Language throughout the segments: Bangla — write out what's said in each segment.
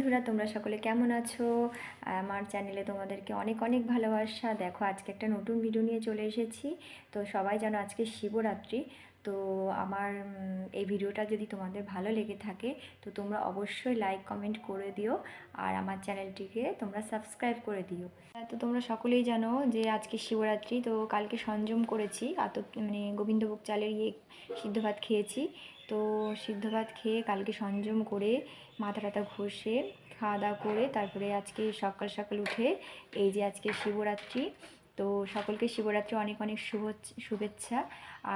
বন্ধুরা, তোমরা সকলে কেমন আছো? আমার চ্যানেলে তোমাদেরকে অনেক অনেক ভালোবাসা। দেখো, আজকে একটা নতুন ভিডিও নিয়ে চলে এসেছি। তো সবাই জানো আজকে শিবরাত্রি। তো আমার এই ভিডিওটা যদি তোমাদের ভালো লেগে থাকে, তো তোমরা অবশ্যই লাইক কমেন্ট করে দিও আর আমার চ্যানেলটিকে তোমরা সাবস্ক্রাইব করে দিও। তো তোমরা সকলেই জানো যে আজকে শিবরাত্রি, তো কালকে সংযম করেছি আত মানে গোবিন্দভোগ চালের ইয়ে সিদ্ধ ভাত খেয়েছি। তো সিদ্ধ ভাত খেয়ে কালকে সংযম করে মাথা টাথা ঘষে, খাওয়া দাওয়া করে তারপরে আজকে সকাল সকাল উঠে এই যে আজকে শিবরাত্রি তো সকলকে শিবরাত্রি অনেক অনেক শুভ শুভেচ্ছা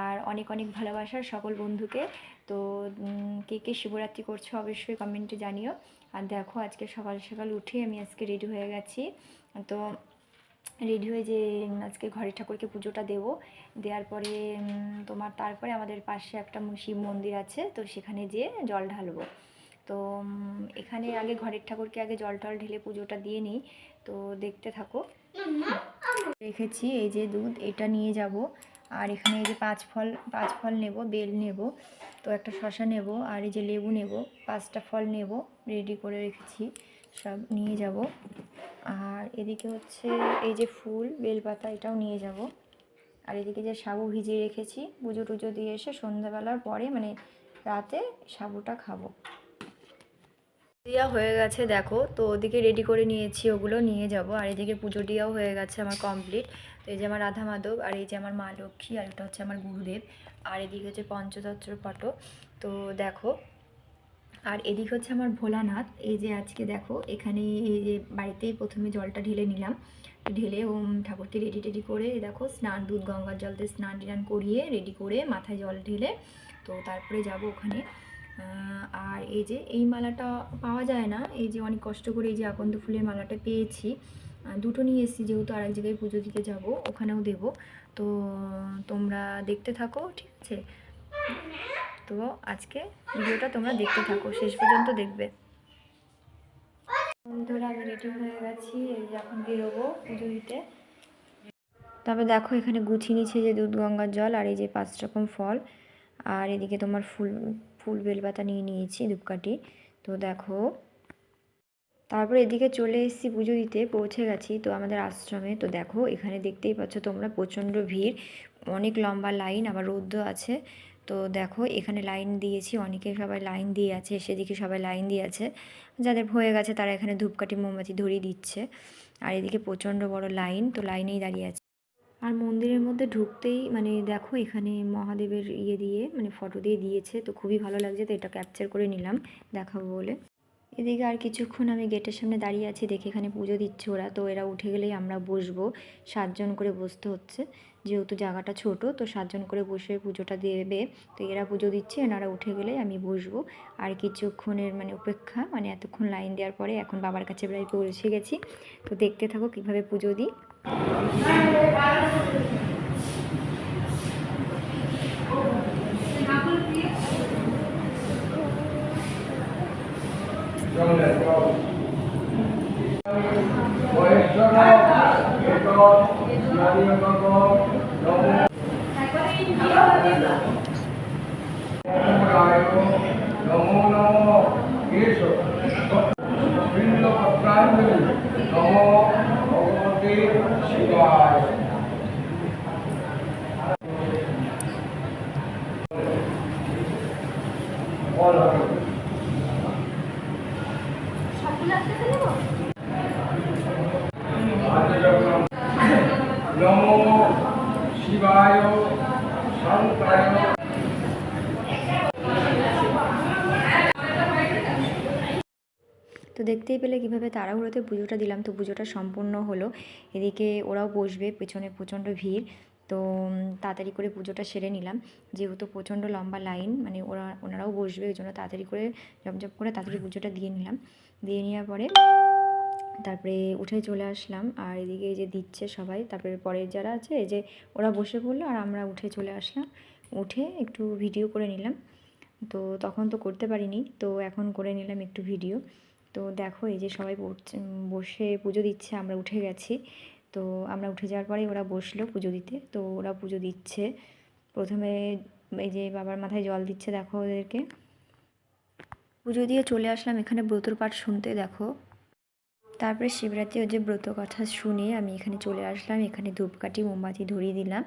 আর অনেক অনেক ভালোবাসার সকল বন্ধুকে। তো কে কে শিবরাত্রি করছ অবশ্যই কমেন্টে জানিও। আর দেখো, আজকে সকাল সকাল উঠে আমি আজকে রেডি হয়ে গেছি। তো রেডি হয়ে যে, আজকে ঘরের ঠাকুরকে পুজোটা দেবো। দেওয়ার পরে তোমার তারপরে আমাদের পাশে একটা শিব মন্দির আছে, তো সেখানে যেয়ে জল ঢালবো। তো এখানে আগে ঘরের ঠাকুরকে আগে জল টল ঢেলে পুজোটা দিয়ে নিই। তো দেখতে থাকো। রেখেছি, এই যে দুধ, এটা নিয়ে যাব। আর এখানে এই যে পাঁচ ফল পাঁচ ফল নেব, বেল নেব, তো একটা শশা নেব, আর এই যে লেবু নেব, পাঁচটা ফল নেব রেডি করে রেখেছি, সব নিয়ে যাব। আর এদিকে হচ্ছে এই যে ফুল, বেলপাতা, এটাও নিয়ে যাব। আর এদিকে যে সাবু ভিজিয়ে রেখেছি, পুজো টুজো দিয়ে এসে সন্ধ্যাবেলার পরে মানে রাতে সাবুটা খাব। দেওয়া হয়ে গেছে, দেখো। তো ওদিকে রেডি করে নিয়েছি, ওগুলো নিয়ে যাব। আর এদিকে পুজো দেওয়াও হয়ে গেছে আমার কমপ্লিট তো এই যে আমার রাধা মাধব, আর এই যে আমার মা লক্ষ্মী, আর এটা হচ্ছে আমার গুরুদেব। আর এদিকে হচ্ছে পঞ্চতত্র ফটো। তো দেখো, আর এদিকে হচ্ছে আমার ভোলানাথ। এই যে আজকে দেখো, এখানে এই যে বাড়িতেই প্রথমে জলটা ঢেলে নিলাম। ঢেলে ওম ঠাকুরকে রেডি টেডি করে দেখো, স্নান, দুধ, গঙ্গার জল দিয়ে স্নান টিনান করিয়ে রেডি করে মাথায় জল ঢেলে, তো তারপরে যাব ওখানে। আর এই যে এই মালাটা পাওয়া যায় না, এই যে অনেক কষ্ট করে এই যে আকন্দ ফুলের মালাটা পেয়েছি। দুটো নিয়ে এসেছি, যেহেতু আর এক জায়গায় পুজো দিতে যাব, ওখানেও দেব। তো তোমরা দেখতে থাকো, ঠিক আছে? তো আজকে ভিডিওটা তোমরা দেখতে থাকো, শেষ পর্যন্ত দেখবে। বন্ধুরা, আমি রেডি হয়ে গেছি, এই যে এখন বেরোবো পুজো দিতে। তবে দেখো, এখানে গুছিয়ে নিচ্ছে যে দুধ, গঙ্গার জল আর এই যে পাঁচ রকম ফল। আর এদিকে তোমার ফুল ফুল বেলপাতা নিয়ে নিয়েছি ধূপকাঠি। তো দেখো, তারপর এদিকে চলে এসেছি পুজো দিতে, পৌঁছে গেছি তো আমাদের আশ্রমে। তো দেখো, এখানে দেখতেই পাচ্ছ তোমরা প্রচণ্ড ভিড়, অনেক লম্বা লাইন, আবার রৌদ্র আছে। তো দেখো, এখানে লাইন দিয়েছি, অনেকে সবাই লাইন দিয়ে আছে, সেদিকে সবাই লাইন দিয়ে আছে। যাদের হয়ে গেছে তারা এখানে ধূপকাঠি, মোমবাতি ধরিয়ে দিচ্ছে। আর এদিকে প্রচণ্ড বড় লাইন, তো লাইনেই দাঁড়িয়ে আছে। আর মন্দিরের মধ্যে ঢুকতেই মানে দেখো এখানে মহাদেবের ইয়ে দিয়ে মানে ফটো দিয়ে দিয়েছে, তো খুবই ভালো লাগছে, তো এটা ক্যাপচার করে নিলাম, দেখাবো বলে। এদিকে আর কিছুক্ষণ আমি গেটের সামনে দাঁড়িয়ে আছি, দেখে এখানে পুজো দিচ্ছে ওরা, তো এরা উঠে গেলেই আমরা বসবো, সাতজন করে বসতে হচ্ছে, যেহেতু জায়গাটা ছোট, তো সাতজন করে বসে পুজোটা দেবে, তো এরা পুজো দিচ্ছে, এনারা উঠে গেলে আমি বসবো। আর কিছুক্ষণের মানে উপেক্ষা মানে এতক্ষণ লাইন দেওয়ার পরে এখন বাবার কাছে প্রায় পৌঁছে গেছি, তো দেখতে থাকো কীভাবে পুজো দিই। নমো নমো বৃন্দপত্রাঞ্জলি নমো ভগবতে শিবায় তো দেখতেই পেলে কীভাবে তাড়াহুড়োতে পুজোটা দিলাম। তো পুজোটা সম্পূর্ণ হলো। এদিকে ওরাও বসবে, পেছনে প্রচণ্ড ভিড়। তো তাড়াতাড়ি করে পুজোটা সেরে নিলাম। যেহেতু প্রচণ্ড লম্বা লাইন মানে ওরা, ওনারাও বসবে, ওই জন্য তাড়াতাড়ি করে জপজপ করে তাড়াতাড়ি পুজোটা দিয়ে নিলাম। দিয়ে নেওয়ার পরে তারপরে উঠে চলে আসলাম। আর এদিকে যে দিচ্ছে সবাই, তারপরে পরের যারা আছে যে ওরা বসে পড়ল আর আমরা উঠে চলে আসলাম। উঠে একটু ভিডিও করে নিলাম। তো তখন তো করতে পারিনি, তো এখন করে নিলাম একটু ভিডিও। তো দেখো এই যে সবাই বসে পুজো দিচ্ছে, আমরা উঠে গেছি। তো আমরা উঠে যাওয়ার পরেই ওরা বসল পুজো দিতে। তো ওরা পুজো দিচ্ছে। প্রথমে এই যে বাবার মাথায় জল দিচ্ছে, দেখো ওদেরকে। পুজো দিয়ে চলে আসলাম এখানে ব্রতর পাঠ শুনতে, দেখো। তারপরে শিবরাত্রি ওই যে ব্রত কথা শুনে আমি এখানে চলে আসলাম। এখানে ধূপকাঠি, মোমবাতি ধরিয়ে দিলাম।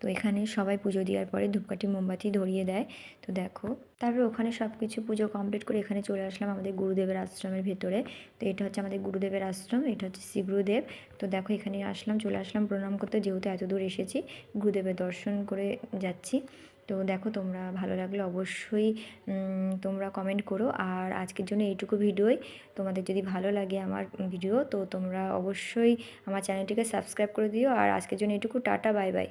তো এখানে সবাই পুজো দেওয়ার পরে ধূপকাঠি, মোমবাতি ধরিয়ে দেয়। তো দেখো, তারপরে ওখানে সব কিছু পুজো কমপ্লিট করে এখানে চলে আসলাম আমাদের গুরুদেবের আশ্রমের ভেতরে। তো এটা হচ্ছে আমাদের গুরুদেবের আশ্রম, এটা হচ্ছে শ্রী গুরুদেব। তো দেখো এখানে আসলাম, চলে আসলাম, প্রণাম করতে যেহেতু এত দূর এসেছি, গুরুদেবের দর্শন করে যাচ্ছি। তো দেখো তোমরা ভালো লাগলে অবশ্যই তোমরা কমেন্ট করো। আর আজকের জন্য এইটুকু ভিডিওই। তোমাদের যদি ভালো লাগে আমার ভিডিও, তো তোমরা অবশ্যই আমার চ্যানেলটিকে সাবস্ক্রাইব করে দিও। আর আজকের জন্য এইটুকু, টাটা বাই বাই